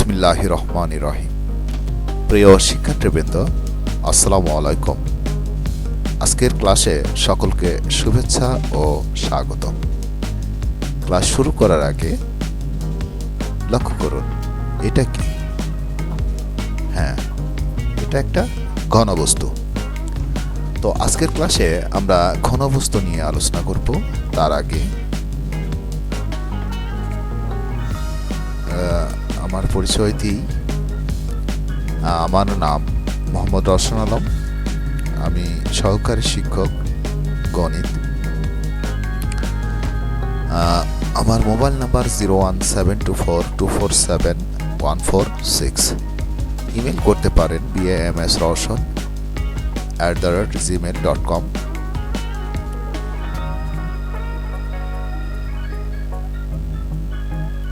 বিসমিল্লাহ রহমান রহিম। প্রিয় শিক্ষার্থীবৃন্দ, আসসালামু আলাইকুম। আজকের ক্লাসে সকলকে শুভেচ্ছা ও স্বাগতম। ক্লাস শুরু করার আগে লক্ষ্য করুন, এটা কি? হ্যাঁ এটা একটা ঘনবস্তু। তো আজকের ক্লাসে আমরা ঘনবস্তু নিয়ে আলোচনা করব। তার আগে পরিচয় দিই আমার নাম মোহাম্মদ রসন আলম। আমি সহকারী শিক্ষক, গণিত। আমার mobile number zero one seven two four two four seven one four six. Email করতে পারেন BA M S Roushan at the rate Gmail dot com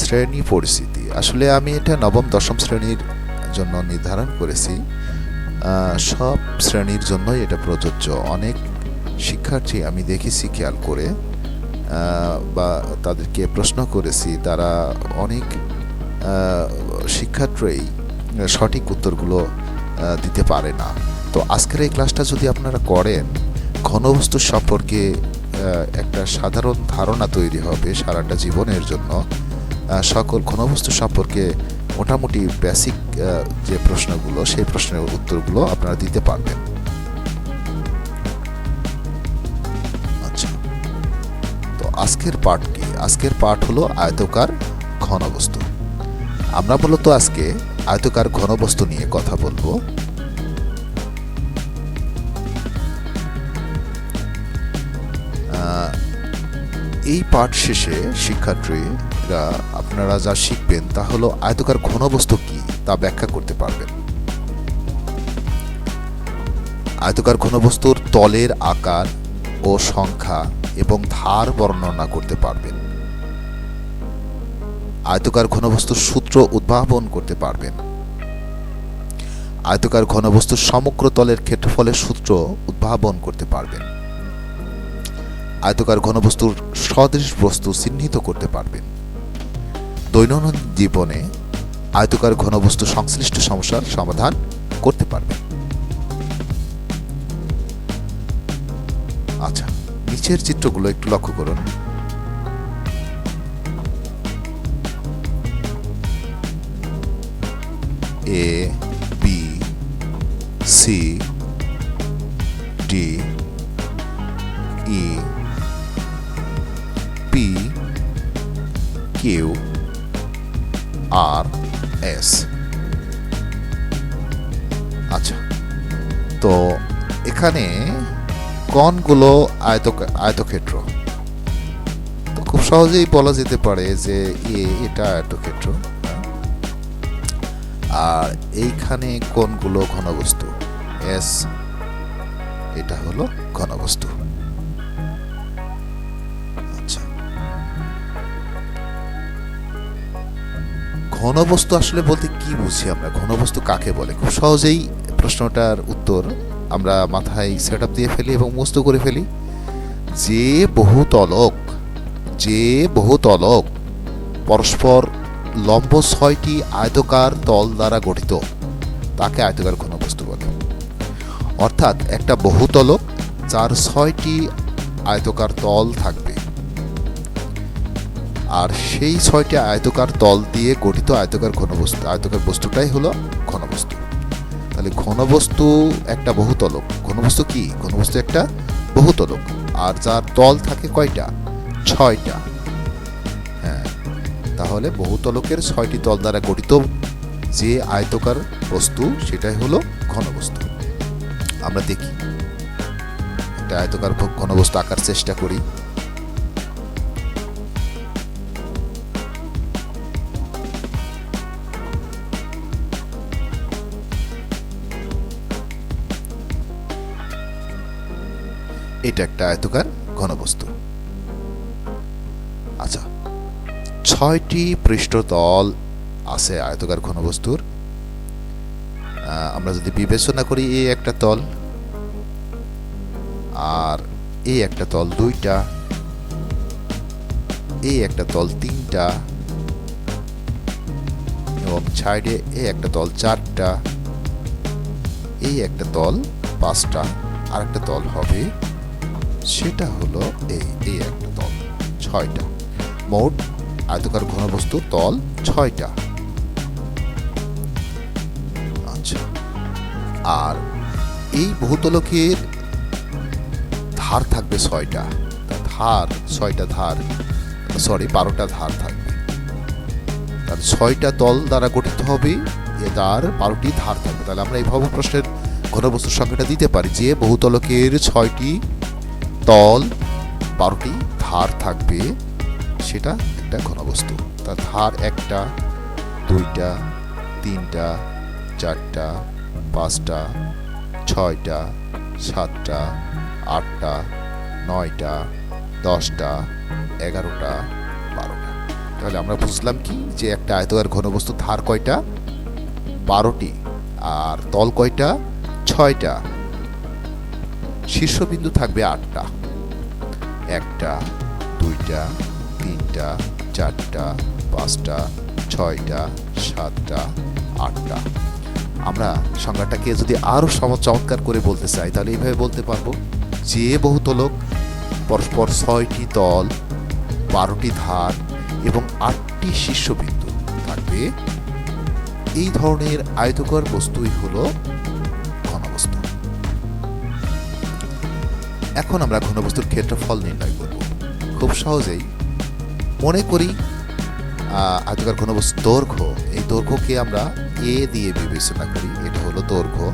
শ্রেণি পরিস্থিতি আসলে আমি এটা নবম, দশম শ্রেণির জন্য নির্ধারণ করেছি। সব শ্রেণির জন্যই এটা প্রযোজ্য। অনেক শিক্ষার্থী আমি দেখেছি খেয়াল করে বা তাদেরকে প্রশ্ন করেছি। তারা অনেক শিক্ষার্থী সঠিক উত্তরগুলো দিতে পারে না। তো আজকের এই ক্লাসটা যদি আপনারা করেন ঘনবস্তু সম্পর্কে একটা সাধারণ ধারণা তৈরি হবে সারাটা জীবনের জন্য। সকল ঘনবস্তু সম্পর্কে মোটামুটি বেসিক যে প্রশ্নগুলো, সেই প্রশ্নের উত্তরগুলো আপনারা দিতে পারবেন। আচ্ছা। আজকের পাঠ কি? আজকের পাঠ হলো আয়তকার ঘনবস্তু। আমরা মূলত আজকে আয়তকার ঘনবস্তু নিয়ে কথা বলব। এই পাঠ শেষে শিক্ষার্থীরা আপনারা যা শিখবেন তা হলো আয়তকার ঘনবস্তু কি তা ব্যাখ্যা করতে পারবেন। আয়তকার ঘনবস্তুর তলের আকার ও সংখ্যা এবং ধার বর্ণনা করতে পারবেন। আয়তকার ঘনবস্তুর সূত্র উদ্ভাবন করতে পারবেন। আয়তকার ঘনবস্তুর সমগ্র তলের ক্ষেত্রফলের সূত্র উদ্ভাবন করতে পারবেন। আয়তকার ঘনবস্তুর সদৃশ বস্তু চিহ্নিত করতে পারবেন। দৈনন্দিন জীবনে আয়তকার ঘনবস্তু সংশ্লিষ্ট সমস্যার সমাধান করতে পারবেন আচ্ছা নিচের চিত্রগুলো একটু লক্ষ্য করুন। এ বি সি ডি এখানে কণগুলো আয়ত আয়তক্ষেত্র। তো খুব সহজেই বলা যেতে পারে যে এ, এটা আয়তক্ষেত্র আর এইখানে কোনগুলো ঘনবস্তু, এস, এটা হলো ঘনবস্তু। আচ্ছা। ঘনবস্তু আসলে বলতে কি বুঝি আমরা? ঘনবস্তু কাকে বলে? খুব সহজেই প্রশ্নটার উত্তর আমরা মাথায় সেট দিয়ে ফেলি এবং মুস্ত করে ফেলি। যে বহুতলক যে বহুতলক পরস্পর লম্ব ছয়টি আয়তকার তল দ্বারা গঠিত, তাকে আয়তকার ঘনবস্তু বলে। অর্থাৎ একটা বহুতলক, যার ছয়টি আয়তকার তল থাকবে। আর সেই ছয়টি আয়তকার তল দিয়ে গঠিত আয়তকার ঘনবস্তু আয়তকার বস্তুটাই হলো ঘনবস্তু। তাহলে ঘনবস্তু একটা বহুতলক। ঘনবস্তু কি? ঘনবস্তু একটা বহুতলক। আর যার তল থাকে কয়টা? ছয়টা। হ্যাঁ তাহলে বহুতলকের ছয়টি তল দ্বারা গঠিত যে আয়তকার বস্তু, সেটাই হলো ঘনবস্তু। আমরা দেখি। একটা আয়তকার ঘনবস্তু আঁকার চেষ্টা করি। এটা একটা আয়তকার ঘনবস্তু। আচ্ছা ছয়টি পৃষ্ঠতল আছে আয়তকার ঘনবস্তুর। আমরা যদি বিবেচনা করি এই একটা তল আর এই একটা তল দুইটা এই একটা তল তিনটা এবং সাইডে এই একটা তল চারটা এই একটা তল পাঁচটা। আর একটা তল হবে সেটা হলো এই এই একটা তল, ছয়টা। মোট আয়তকার ঘনবস্তু তল ছয়টা। আচ্ছা আর এই বহুতলকের ধার থাকবে ছয়টা। ধার ছয়টা ধার সরি বারোটা ধার থাকবে। তার ছয়টা তল দ্বারা গঠিত হবে, এ তার বারোটি ধার থাকবে। তাহলে আমরা এইভাবে প্রশ্নের ঘনবস্তুর সংখ্যাটা দিতে পারি যে বহুতলকের ছয়টি তল বারোটি ধার থাকবে, সেটা একটা ঘনবস্তু। তার ধার একটা, দুইটা, তিনটা, চারটা, পাঁচটা, ছয়টা, সাতটা, আটটা, নয়টা, দশটা, এগারোটা, বারোটা। তাহলে আমরা বুঝলাম কি যে একটা আয়তকার ঘনবস্তু ধার কয়টা? বারোটি। আর তল কয়টা? ছয়টা। শীর্ষবিন্দু থাকবে আটটা। একটা, দুইটা, তিনটা, চারটা, পাঁচটা, ছয়টা, সাতটা, আটটা। আমরা সংজ্ঞাটাকে যদি আরও সম চমৎকার করে বলতে চাই, তাহলে এইভাবে বলতে পারব, যে বহুতলক পরস্পর ছয়টি তল বারোটি ধার এবং আটটি শীর্ষবিন্দু থাকবে। এই ধরনের আয়তকর বস্তুই হলো এখন আমরা ঘনবস্তুর ক্ষেত্রফল নির্ণয় করব। খুব সহজেই মনে করি আয়তকার ঘনবস্তু দৈর্ঘ্য, এই দৈর্ঘ্যকে আমরা এ দিয়ে বিবেচনা করি। এটা হলো দৈর্ঘ্য।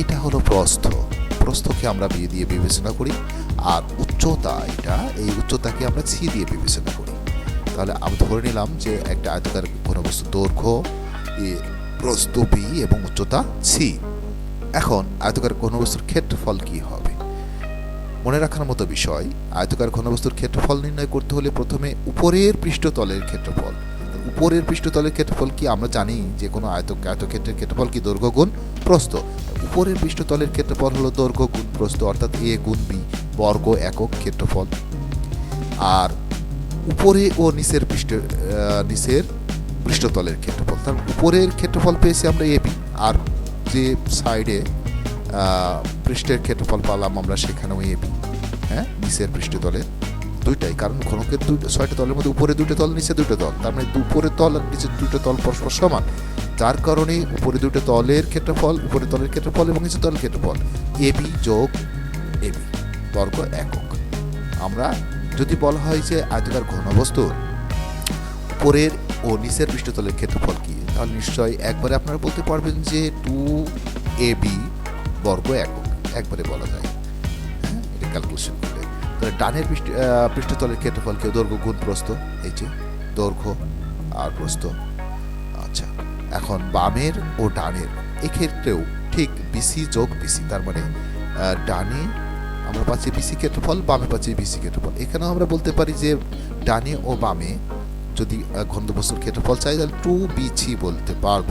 এটা হলো প্রস্থ। প্রস্থকে আমরা বি দিয়ে বিবেচনা করি আর উচ্চতা এটা, এই উচ্চতাকে আমরা সি দিয়ে বিবেচনা করি। তাহলে আমি ধরে নিলাম যে একটা আয়তকার ঘনবস্তু দৈর্ঘ্য প্রস্থ বি এবং উচ্চতা সি এখন আয়তকার ঘনবস্তুর ক্ষেত্রফল কি হবে? মনে রাখার মতো বিষয়, আয়তকার ঘনবস্তুর ক্ষেত্রফল নির্ণয় করতে হলে প্রথমে উপরের পৃষ্ঠতলের ক্ষেত্রফল। উপরের পৃষ্ঠতলের ক্ষেত্রফল কি আমরা জানি যে কোনো আয়ত, আয়তক্ষেত্রের ক্ষেত্রফল কি দৈর্ঘ্য গুণ প্রস্থ? উপরের পৃষ্ঠতলের ক্ষেত্রফল হলো দৈর্ঘ্য গুণ প্রস্থ, অর্থাৎ এ গুণ বি বর্গ একক ক্ষেত্রফল। আর উপরে ও নিচের পৃষ্ঠ নিচের পৃষ্ঠতলের ক্ষেত্রফল, তার উপরের ক্ষেত্রফল পেয়েছি আমরা এবি আর যে সাইডে পৃষ্ঠের ক্ষেত্রফল পালাম আমরা সেখানেও এবি হ্যাঁ নিচের পৃষ্ঠতলের দুইটাই। কারণ ঘনকের দুই ছয়টা তলের মধ্যে উপরে দুটো তল, নিচে দুটো তল। তার মানে উপরে তল আর নিচের দুটো তল পরস্পর সমান। যার কারণে উপরে দুটো তলের ক্ষেত্রফল উপরে তলের ক্ষেত্রফল এবং নিচের তলের ক্ষেত্রফল। এবি যোগ এবি বর্গ একক। আমরা যদি বলা হয় যে আয়তকার ঘনবস্তুর উপরের ও নিচের পৃষ্ঠতলের ক্ষেত্রফল কি? তাহলে নিশ্চয়ই একবারে আপনারা বলতে পারবেন যে টু এ বি বর্গ একক, একবারে বলা যায়। হ্যাঁ এটা ক্যালকুলেশন করলে। তাহলে ডানের পৃষ্ঠ পৃষ্ঠতলের ক্ষেত্রফলকে দৈর্ঘ্য গুণ প্রস্থ এই যে, দৈর্ঘ্য আর প্রস্থ। আচ্ছা এখন বামের ও ডানের, এক্ষেত্রেও ঠিক বিসি যোগ বিসি তার মানে ডানে আমরা পাচ্ছি বিসি ক্ষেত্রফল, বামে পাচ্ছি বিসি ক্ষেত্রফল। এখানেও আমরা বলতে পারি যে ডানে ও বামে যদি ঘনবস্তুর ক্ষেত্রফল চাই, তাহলে টু বিছি বলতে পারব।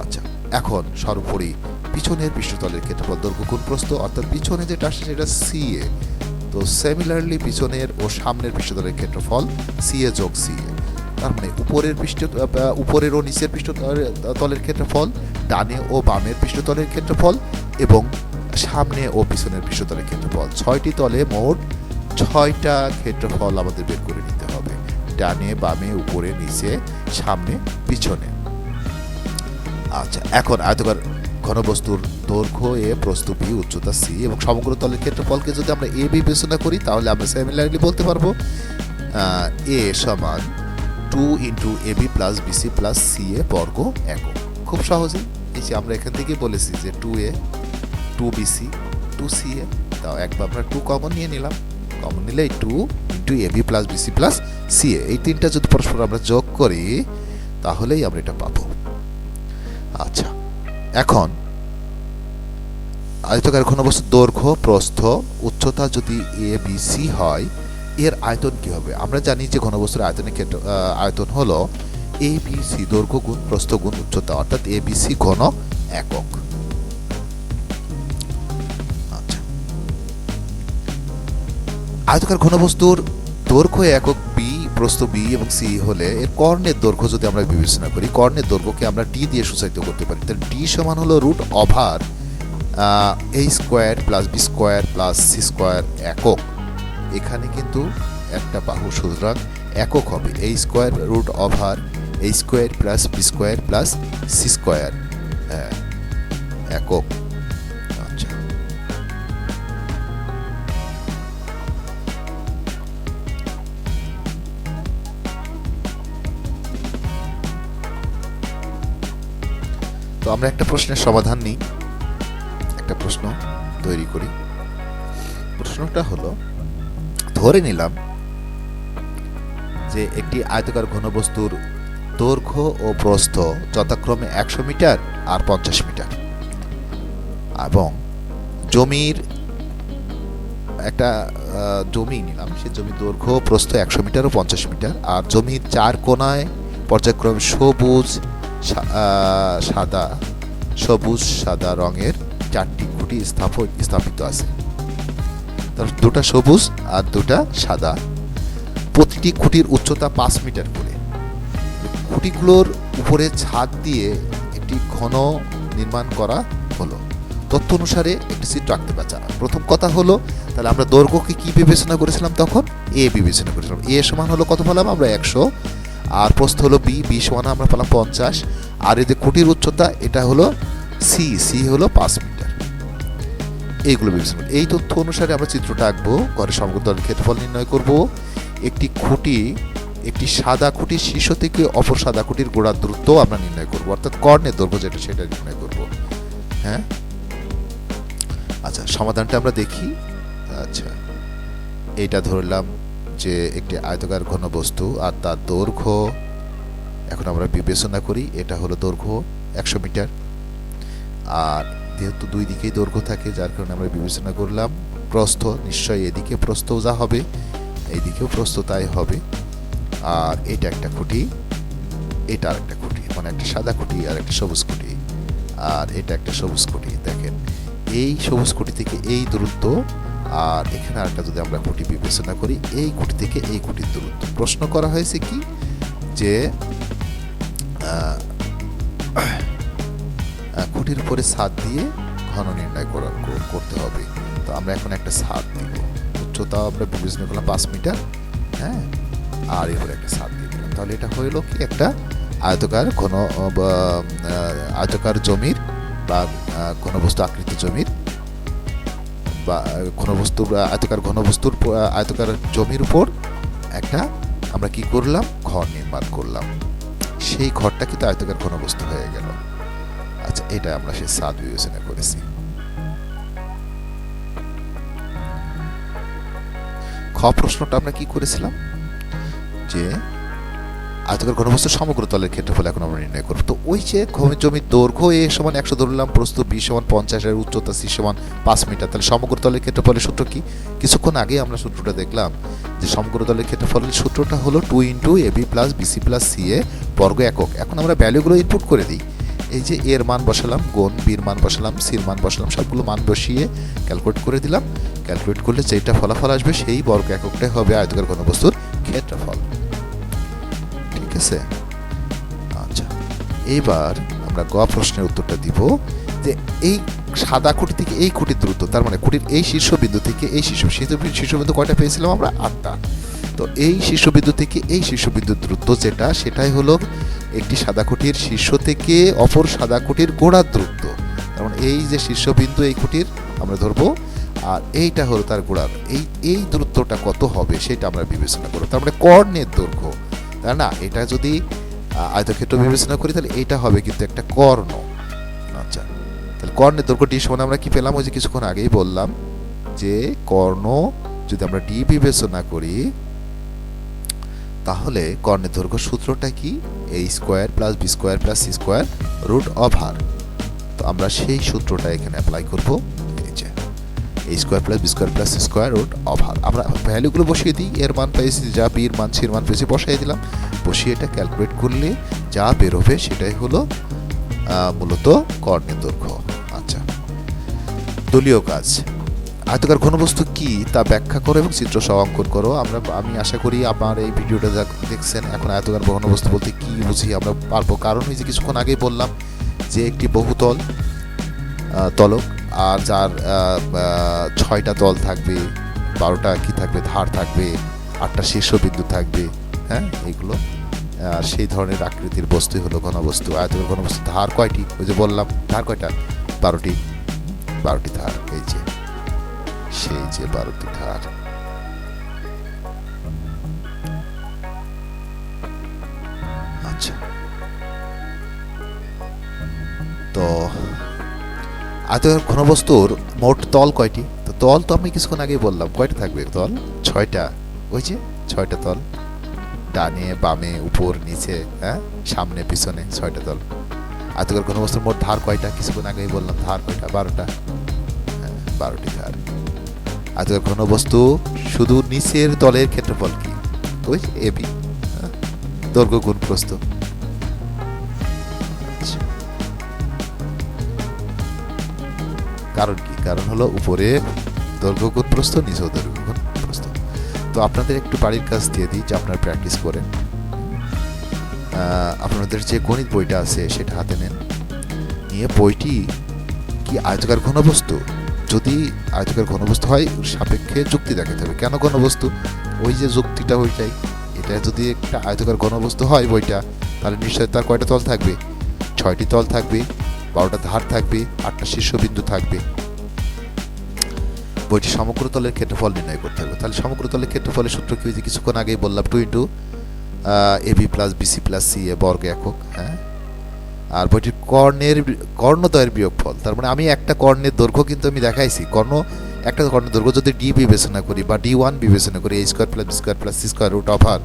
আচ্ছা এখন সর্বোপরি পিছনের পৃষ্ঠতলের ক্ষেত্রফল দৈর্ঘ্য গুণ প্রস্থ, অর্থাৎ পিছনে যেটা আসছে সেটা সি এ তো সিমিলারলি পিছনের ও সামনের পৃষ্ঠতলের ক্ষেত্রফল সি এ যোগ সি এ তার মানে উপরের পৃষ্ঠ উপরের ও নিচের পৃষ্ঠতলের ক্ষেত্রফল, ডানে ও বামের পৃষ্ঠতলের ক্ষেত্রফল এবং সামনে ও পিছনের পৃষ্ঠতলের ক্ষেত্রফল। ছয়টি তলে মোট ছয়টা ক্ষেত্রফল আমাদের বের করে নিতে হবে। ডানে, বামে, উপরে, নিচে, সামনে, পিছনে। আচ্ছা এখন আয়তকার ঘনবস্তুর দৈর্ঘ্য এ প্রস্থ বি, উচ্চতা সি এবং সমগ্র তলের ক্ষেত্রফলকে যদি আমরা এ বিবেচনা করি, তাহলে আমরা সিমিলারলি বলতে পারব এ সমান two into A B plus BC plus C A বর্গ একক। খুব সহজে এই যে আমরা এখান থেকে বলেছি যে two A, two BC two C A, তাও একবার আমরা টু কমন নিয়ে নিলাম। কমন নিলে এই two into A B plus BC plus C A. এই তিনটা যদি পরস্পর আমরা যোগ করি, তাহলেই আমরা এটা পাবো। আচ্ছা এখন, আয়তকার ঘনবস্তুর দৈর্ঘ্য, প্রস্থ, উচ্চতা যদি এ বি সি হয়, এর আয়তন কি হবে? আমরা জানি যে ঘনবস্তুর আয়তনের ক্ষেত্র আয়তন হলো এ বি সি দৈর্ঘ্য গুণ, প্রস্থ গুণ, উচ্চতা, অর্থাৎ এ বি সি ঘন একক। আচ্ছা। আয়তকার ঘনবস্তুর দৈর্ঘ্য একক প্রস্থ বি এবং সি হলে এর কর্ণের দৈর্ঘ্য যদি আমরা বিবেচনা করি, কর্ণের দৈর্ঘ্যকে আমরা ডি দিয়ে সূচায়িত করতে পারি। তাহলে ডি সমান হলো root over A square plus B square plus C square একক। এখানে কিন্তু একটা বাহু, সুতরাং একক হবে। এই স্কোয়ার রুট ওভার এই square plus B square plus C square একক। তো আমরা একটা প্রশ্নের সমাধান নিই। একটা প্রশ্ন তৈরি করি। প্রশ্নটা হলো, ধরে নিলাম যে একটি আয়তকার ঘনবস্তুর দৈর্ঘ্য ও প্রস্থ যথাক্রমে একশো মিটার আর পঞ্চাশ মিটার এবং জমির একটা জমি নিলাম, সে জমির দৈর্ঘ্য প্রস্থ একশো মিটার ও পঞ্চাশ মিটার, আর জমির চার কোনায় পর্যায়ক্রমে সবুজ সাদা, সবুজ, সাদা রঙের চারটি খুঁটি স্থাপন স্থাপিত আছে। দুটা সবুজ আর দুটা সাদা। প্রতিটি খুঁটির উচ্চতা পাঁচ মিটার করে। খুঁটিগুলোর উপরে ছাদ দিয়ে একটি ঘন নির্মাণ করা হলো। তথ্য অনুসারে একটি চিত্র আঁকতে পারছে প্রথম কথা হলো, তাহলে আমরা দৈর্ঘ্যকে কি বিবেচনা করেছিলাম তখন? এ বিবেচনা করেছিলাম। এ সমান হলো কত পেলাম আমরা একশো আর প্রস্থ হলো বি বি সমান আমরা পেলাম পঞ্চাশ। আর এই যে খুঁটির উচ্চতা, এটা হলো সি সি হলো পাঁচ মিটার। এইগুলো বিবেচনা। এই তথ্য অনুসারে আমরা চিত্রটা আঁকবো ঘরের সমগ্র ক্ষেত্রফল নির্ণয় করব। একটি খুঁটি, একটি সাদা খুঁটির শীর্ষ থেকে অপর সাদা খুঁটির গোড়ার দূরত্ব আমরা নির্ণয় করব। অর্থাৎ কর্ণের দৈর্ঘ্য যেটা, সেটা নির্ণয় করব। হ্যাঁ? আচ্ছা সমাধানটা আমরা দেখি। আচ্ছা এইটা ধরলাম যে একটি আয়তকার ঘনবস্তু আর তার দৈর্ঘ্য, এখন আমরা বিবেচনা করি এটা হলো দৈর্ঘ্য একশো মিটার। আর যেহেতু দুই দিকেই দৈর্ঘ্য থাকে, যার কারণে আমরা বিবেচনা করলাম, প্রস্থ নিশ্চয়ই এদিকে প্রস্থ যা হবে এইদিকেও প্রস্থ তাই হবে। আর এটা একটা খুঁটি, এটা আর একটা খুঁটি মানে একটা সাদা খুঁটি আর একটা সবুজ খুঁটি। আর এটা একটা সবুজ খুঁটি, দেখেন, এই সবুজ খুঁটি থেকে এই দূরত্ব আর এখানে আরেকটা যদি আমরা খুঁটি বিবেচনা করি, এই খুঁটি থেকে এই খুঁটির দূরত্ব। প্রশ্ন করা হয়েছে কি যে খুঁটির উপরে ছাদ দিয়ে ঘন নির্ণয় করা করতে হবে। তো আমরা এখন একটা ছাদ দিব। উচ্চতা আমরা বিবেচনা করলাম পাঁচ মিটার হ্যাঁ? আর এর একটা ছাদ দিয়ে দিলাম। তাহলে এটা হইল কি একটা আয়তকার ঘন আয়তকার জমির বা ঘনবস্তু আকৃতি জমির ঘনবস্তুর আয়তকার ঘনবস্তুর আয়তকার জমির উপর একটা আমরা কি করলাম? ঘর নির্মাণ করলাম। সেই ঘরটা কিন্তু আয়তকার ঘনবস্তু হয়ে গেল। আচ্ছা এটা আমরা সেই সাদ বিবেচনা করেছি। খ প্রশ্নটা আমরা কি করেছিলাম? যে আয়তকার ঘনবস্তুর সমগ্র তলের ক্ষেত্রফল এখন আমরা নির্ণয় করব। তো ওই যে জমির দৈর্ঘ্য এ সমান একশো ধরলাম প্রস্থ বি সমান পঞ্চাশ আর উচ্চতা সি সমান পাঁচ মিটার। তাহলে সমগ্র তলের ক্ষেত্রফলের সূত্র কি? কিছুক্ষণ আগে আমরা সূত্রটা দেখলাম যে সমগ্র তলের ক্ষেত্রফলের সূত্রটা হলো two into A B plus BC plus C A বর্গ একক। এখন আমরা ভ্যালুগুলো ইনপুট করে দিই। এই যে এর মান বসালাম, গুণ বির মান বসালাম সির মান বসালাম, সবগুলো মান বসিয়ে ক্যালকুলেট করে দিলাম। ক্যালকুলেট করলে যেটা ফলাফল আসবে, সেই বর্গ এককটাই হবে আয়তকার ঘনবস্তুর ক্ষেত্রফল। আছে আচ্ছা এইবার আমরা গ প্রশ্নের উত্তরটা দিব যে এই সাদা খুঁটি থেকে এই খুঁটির দূরত্ব, তার মানে খুঁটির এই শীর্ষবিন্দু থেকে এই শীর্ষ- শীর্ষবিন্দু কয়টা পেয়েছিলাম আমরা? আটটা। তো এই শীর্ষবিন্দু থেকে এই শীর্ষবিন্দুর দূরত্ব যেটা, সেটাই হলো একটি সাদা খুঁটির শীর্ষ থেকে অপর সাদা খুঁটির গোড়ার দূরত্ব। তার মানে এই যে শীর্ষবিন্দু, এই খুঁটির আমরা ধরবো, আর এইটা হলো তার গোড়ার। এই এই দূরত্বটা কত হবে সেটা আমরা বিবেচনা করব। তার মানে কর্ণের দৈর্ঘ্য। তাই না, এটা যদি আয়তক্ষেত্র বিবেচনা করি, তাহলে এটা হবে কিন্তু একটা কর্ণ। আচ্ছা তাহলে কর্ণের দৈর্ঘ্য ডি সমান আমরা কি পেলাম? ওই যে কিছুক্ষণ আগেই বললাম যে কর্ণ যদি আমরা ডি বিবেচনা করি, তাহলে কর্ণের দৈর্ঘ্য সূত্রটা কি? A square plus B square plus C square root of আর তো আমরা সেই সূত্রটা এখানে অ্যাপ্লাই করব। এই square plus B square plus square root of আমরা ভ্যালুগুলো বসিয়ে দিই। এর মান পেয়েছি যা বির মান সির মান পেয়েছি, বসাই দিলাম। বসিয়ে এটা ক্যালকুলেট করলে যা বেরোবে সেটাই হলো মূলত কর্ণের দৈর্ঘ্য। আচ্ছা। দলীয় কাজ। আয়তকার ঘনবস্তু কি তা ব্যাখ্যা করো এবং চিত্র সহ অঙ্কন করো। আমরা, আমি আশা করি আমার এই ভিডিওটা দেখছেন, এখন আয়তকার ঘনবস্তু বলতে কি বুঝি আমরা পারব। কারণ ওই যে কিছুক্ষণ আগেই বললাম যে একটি বহুতল তলক আর যার ছয়টা তল থাকবে, বারোটা কি থাকবে, ধার থাকবে, আটটা শীর্ষবিন্দু থাকবে হ্যাঁ এগুলো সেই ধরনের আকৃতির বস্তুই হলো ঘনবস্তু আয়তকার ঘনবস্তু। ধার কয়টি? ওই যে বললাম, ধার কয়টা? বারোটি। বারোটি ধার, এই যে, সেই যে বারোটি ধার। আচ্ছা। তো আয়তকার ঘনবস্তুর মোট তল কয়টি? তো তল তো আমি কিছুক্ষণ আগেই বললাম। কয়টা থাকবে তল? ছয়টা। ওই যে, ছয়টা তল। ডানে, বামে, উপর, নিচে হ্যাঁ? সামনে, পিছনে, ছয়টা তল। আয়তকার ঘনবস্তুর মোট ধার কয়টা? কিছুক্ষণ আগেই বললাম, ধার কয়টা? বারোটা। হ্যাঁ বারোটি ধার। আয়তকার ঘনবস্তু শুধু নিচের তলের ক্ষেত্রফল কি? ওই এবি দৈর্ঘ্য গুণ প্রস্থ। কারণ কি? কারণ হলো উপরে দৈর্ঘ্য গুণ প্রস্থ, নিচেও দৈর্ঘ্য গুণ প্রস্থ। তো আপনাদের একটু বাড়ির কাজ দিয়ে দিই, যে আপনারা প্র্যাকটিস করেন। আপনাদের যে গণিত বইটা আছে, সেটা হাতে নেন। নিয়ে বইটি কি আয়তকার ঘনবস্তু? যদি আয়তকার ঘনবস্তু হয় সাপেক্ষে যুক্তি দেখাতে হবে। কেন ঘনবস্তু? ওই যে যুক্তিটা ওইটাই। এটা যদি একটা আয়তকার ঘনবস্তু হয় বইটা, তাহলে নিশ্চয়ই তার কয়টা তল থাকবে? ছয়টি তল থাকবে। বারোটা ধার থাকবে, আটটা শীর্ষবিন্দু থাকবে। বইটি সমগ্র তলের ক্ষেত্রফল নির্ণয় করতে হবে। তাহলে সমগ্র তলের ক্ষেত্রফলের সূত্র কি হয়েছে? কিছুক্ষণ আগেই বললাম two into A B plus BC plus C A বর্গ একক হ্যাঁ? আর বইটির কর্ণের কর্ণদ্বয়ের বিয়োগফল। তার মানে আমি একটা কর্ণের দৈর্ঘ্য কিন্তু আমি দেখাইছি। কর্ণ, একটা কর্ণের দৈর্ঘ্য যদি ডি বিবেচনা করি বা ডি ওয়ান বিবেচনা করি A square plus B square plus C square root of আর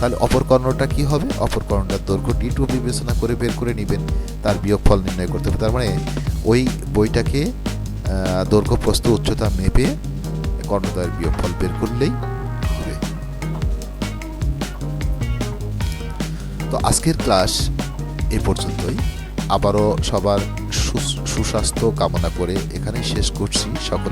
তাহলে অপর কর্ণটা কি হবে? অপর কর্ণটার দৈর্ঘ্য ডি টু বিবেচনা করে বের করে নেবেন। তার বিয়োগফল নির্ণয় করতে হবে। তার মানে ওই বইটাকে দৈর্ঘ্য প্রস্থ উচ্চতা মেপে কর্ণদ্বয়ের বিয়োগফল বের করলেই হবে। তো আজকের ক্লাস এ পর্যন্তই। আবারও সবার সুস্বাস্থ্য কামনা করে এখানেই শেষ করছি। সকলে